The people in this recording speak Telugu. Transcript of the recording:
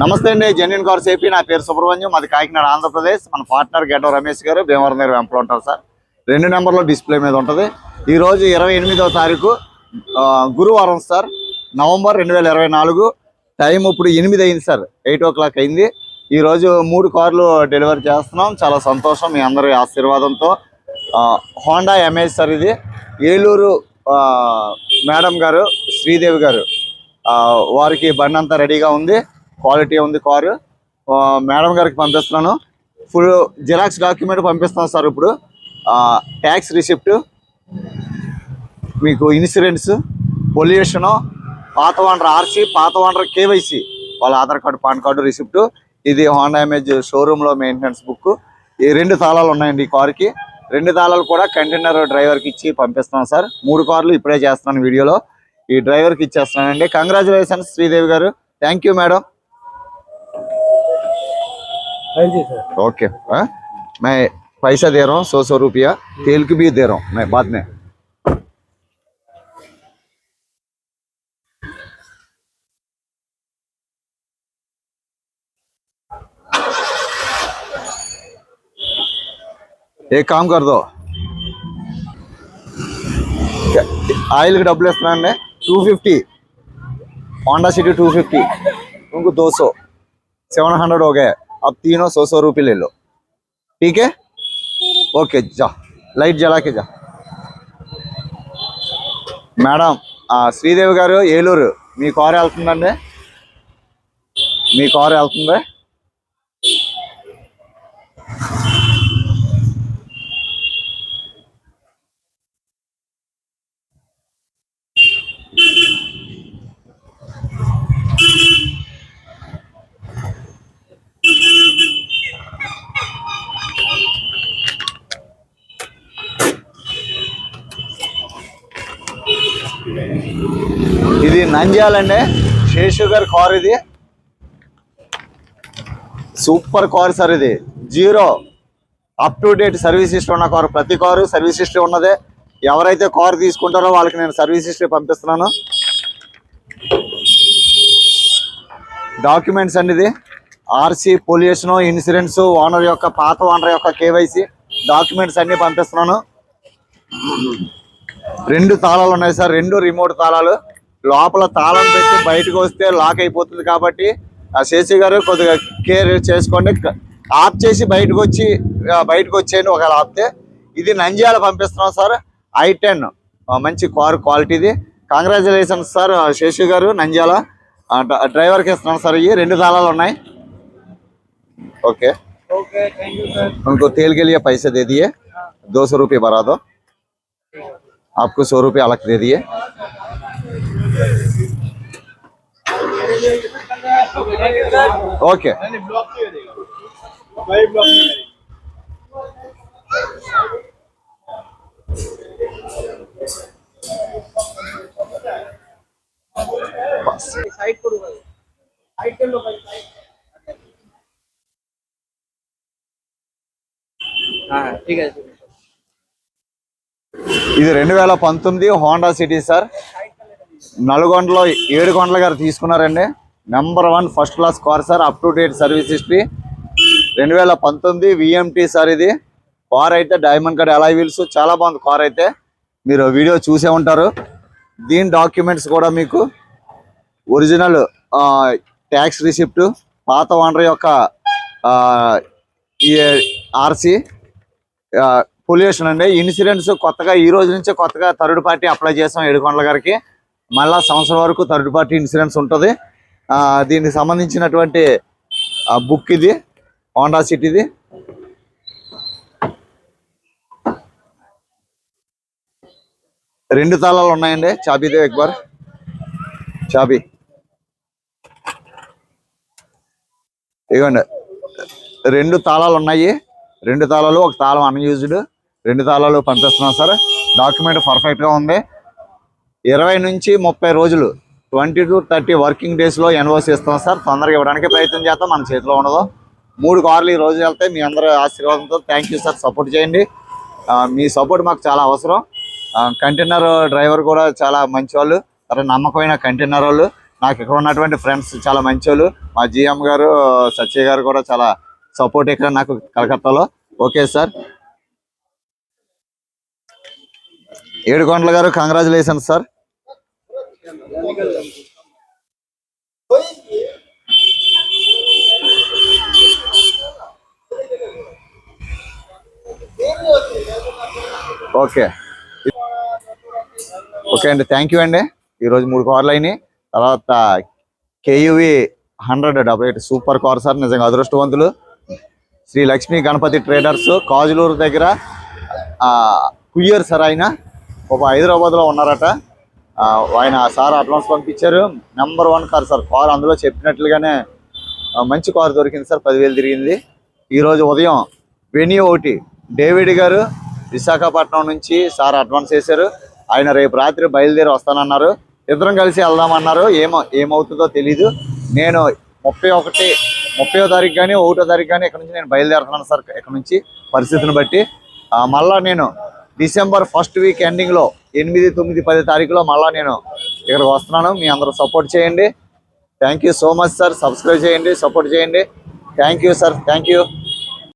నమస్తే అండి జెన్యున్ కార్ ఏపీ నా పేరు సుబ్రహ్మణ్యం మాది కాకినాడ ఆంధ్రప్రదేశ్. మన పార్ట్నర్ గడ్డ రమేష్ గారు భీమవరం దగ్గర వెంపలు ఉంటారు సార్. రెండు నెంబర్లో డిస్ప్లే మీద ఉంటుంది. ఈ రోజు ఇరవై ఎనిమిదవ తారీఖు గురువారం సార్. నవంబర్ రెండు వేల ఇరవై నాలుగు. టైం ఇప్పుడు ఎనిమిది అయింది సార్. ఎయిట్ ఓ క్లాక్ అయింది. ఈ రోజు మూడు కార్లు డెలివరీ చేస్తున్నాం. చాలా సంతోషం. మీ అందరి ఆశీర్వాదంతో. హోండా ఎంఏజ్ సార్ ఇది. ఏలూరు ఆ, మేడం గారు శ్రీదేవి గారు ఆ, వారికి బండి అంతా రెడీగా ఉంది. క్వాలిటీ ఉంది కారు. మేడం గారికి పంపిస్తున్నాను. ఫుల్ జిరాక్స్ డాక్యుమెంట్ పంపిస్తాను సార్ ఇప్పుడు. ట్యాక్స్ రిసిప్ట్ మీకు ఇన్సూరెన్స్ పొల్యూషను పాత ఓనర్ ఆర్సీ పాత ఓనర్ కేవైసీ వాళ్ళ Aadhaar card PAN card receipt ఇది హోండా ఇమేజ్ షోరూంలో మెయింటెనెన్స్ బుక్ ఈ రెండు తాళాలు ఉన్నాయండి ఈ కార్కి. రెండు తాళాలు కూడా కంటైనర్ డ్రైవర్కి ఇచ్చి పంపిస్తున్నాను సార్. మూడు కార్లు ఇప్పుడే చేస్తున్నాను వీడియోలో. ఈ డ్రైవర్కి ఇచ్చేస్తున్నానండి. కంగ్రాచులేషన్స్ శ్రీదేవి గారు. థ్యాంక్ యూ మేడం हाँ जी सर ओके हाँ? मैं पैसा दे रहा हूँ सौ सौ रुपया तेल की भी दे रहा हूँ मैं बाद में एक काम कर दो ఆయిల్కి డబ్బులు ఇస్తున్నానండి two fifty Honda City two fifty उनको दो सौ सेवन हंड्रेड हो गए अब तीनों सौ सौ रुपये ले लो ठीक है ఓకే జా లైట్ జలాకే జా మేడం ఆ, శ్రీదేవి గారు ఏలూరు మీ కారు వెళ్తుందండి మీ కారు వెళ్తుంది ఇది నంద్యాలండి. శేషు గారి కార్ ఇది. సూపర్ కార్ సార్ ఇది. Zero. Up to date service history ఉన్న కారు. ప్రతి కారు సర్వీస్ హిస్టరీ ఉన్నదే. ఎవరైతే కారు తీసుకుంటారో వాళ్ళకి నేను సర్వీస్ హిస్టరీ పంపిస్తున్నాను. డాక్యుమెంట్స్ అండి ఇది. ఆర్సీ పొల్యూషన్ ఇన్సూరెన్స్ ఓనర్ యొక్క పాత ఓనర్ యొక్క కేవైసీ. డాక్యుమెంట్స్ అన్ని పంపిస్తున్నాను. రెండు తాళాలు ఉన్నాయి సార్ రెండు రిమోట్ తాళాలు లోపల తాళం పెట్టి బయటకు వస్తే లాక్ అయిపోతుంది కాబట్టి ఆ శేషి గారు కొద్దిగా కేర్ చేసుకోండి ఆఫ్ చేసి బయటకు వచ్చి ఆ, బయటకు వచ్చేయండి ఒకవేళ ఆపితే ఇది నంద్యాల పంపిస్తున్నాం సార్ ఐ టెన్ మంచి కార్ క్వాలిటీది కంగ్రాచులేషన్స్ సార్ శేషు గారు నంద్యాల ఆ, డ్ర- డ్రైవర్కి ఇస్తున్నాం సార్ ఇవి రెండు తాళాలు ఉన్నాయి okay okay thank you sir उनको तेल के लिए पैसे दे दिए दो सौ रुपये भरा दो आपको सौ रुपये अलग दे दिए। ओके। ब्लॉक क्यों देगा ఇది రెండు వేల పంతొమ్మిది హోండా సిటీ సార్. నల్గొండలో ఏడు గంటల గారు తీసుకున్నారండి. Number one first class car sir. Up to date service history రెండు వేల పంతొమ్మిది విఎంటీ సార్ ఇది. కార్ అయితే డైమండ్ కట్ ఎలా వీల్స్ చాలా బాగుంది కార్ అయితే. మీరు వీడియో చూసే ఉంటారు. దీని డాక్యుమెంట్స్ కూడా మీకు ఒరిజినల్ ట్యాక్స్ రిసిప్ట్ పాత ఓనర్ యొక్క ఈ ఆర్సీ పొల్యూషన్ అండి. ఇన్సూరెన్స్ కొత్తగా ఈ రోజు నుంచే కొత్తగా థర్డ్ పార్టీ అప్లై చేసాం ఏడుకొండల గారికి. మళ్ళా సంవత్సరం వరకు థర్డ్ పార్టీ ఇన్సూరెన్స్ ఉంటుంది. దీనికి సంబంధించినటువంటి బుక్ ఇది హోండా సిటీది రెండు తాళాలు ఉన్నాయండి. చాబీదే ఎక్బార్ చాబీ. ఇవ్వండి రెండు తాళాలు ఉన్నాయి. రెండు తాళాలు ఒక తాళం అన్యూజ్డ్ రెండు తాళాలు పంపిస్తున్నాం సార్. డాక్యుమెంట్ పర్ఫెక్ట్గా ఉంది. ఇరవై నుంచి ముప్పై రోజులు ట్వంటీ టు థర్టీ వర్కింగ్ డేస్లో ఎన్ఓసి ఇస్తాం సార్. తొందరగా ఇవ్వడానికి ప్రయత్నం చేస్తాం మన చేతిలో ఉండదు. మూడు కార్లు ఈ రోజు వెళ్తే మీ అందరూ ఆశీర్వాదంతో థ్యాంక్ యూ సార్ సపోర్ట్ చేయండి. మీ సపోర్ట్ మాకు చాలా అవసరం. కంటైనర్ డ్రైవర్ కూడా చాలా మంచివాళ్ళు. తర్వాత నమ్మకమైన కంటైనర్ వాళ్ళు. నాకు ఇక్కడ ఉన్నటువంటి ఫ్రెండ్స్ చాలా మంచివాళ్ళు. మా జిఎం గారు సత్య గారు కూడా చాలా సపోర్ట్ ఇక్కడ నాకు కలకత్తాలో. ఓకే సార్ ఏడుకొండల గారు కంగ్రాచులేషన్ సార్ ఓకే. ఓకే అండి థ్యాంక్ యూ అండి. ఈరోజు మూడు కార్లు అయినాయి. తర్వాత KUV hundred double eight super car sir నిజంగా అదృష్టవంతులు. శ్రీ లక్ష్మీ గణపతి ట్రేడర్స్ కాజులూరు దగ్గర కుయ్యర్ సార్ ఆయన. ఒక హైదరాబాద్లో ఉన్నారట. ఆయన సార్ అడ్వాన్స్ పంపించారు. Number one car sir. Car అందులో చెప్పినట్లుగానే మంచి కార్ దొరికింది సార్. పదివేలు తిరిగింది. ఈరోజు ఉదయం వెన్యూ ఒకటి డేవిడ్ గారు విశాఖపట్నం నుంచి సార్ అడ్వాన్స్ చేశారు ఆయన రేపు రాత్రి బయలుదేరి వస్తానన్నారు. ఇద్దరం కలిసి వెళ్దామన్నారు. ఏమో ఏమవుతుందో తెలీదు. నేను ముప్పై ఒకటి ముప్పై తారీఖు కానీ ఒకటో తారీఖు కానీ ఇక్కడ నుంచి నేను బయలుదేరుతున్నాను సార్. ఇక్కడ నుంచి పరిస్థితిని బట్టి. మళ్ళీ మళ్ళా నేను డిసెంబర్ ఫస్ట్ వీక్ ఎండింగ్లో ఎనిమిది తొమ్మిది పది తారీఖులో మళ్ళా నేను ఇక్కడికి వస్తున్నాను. మీ అందరూ సపోర్ట్ చేయండి. Thank you so much sir subscribe చేయండి సపోర్ట్ చేయండి. Thank you sir thank you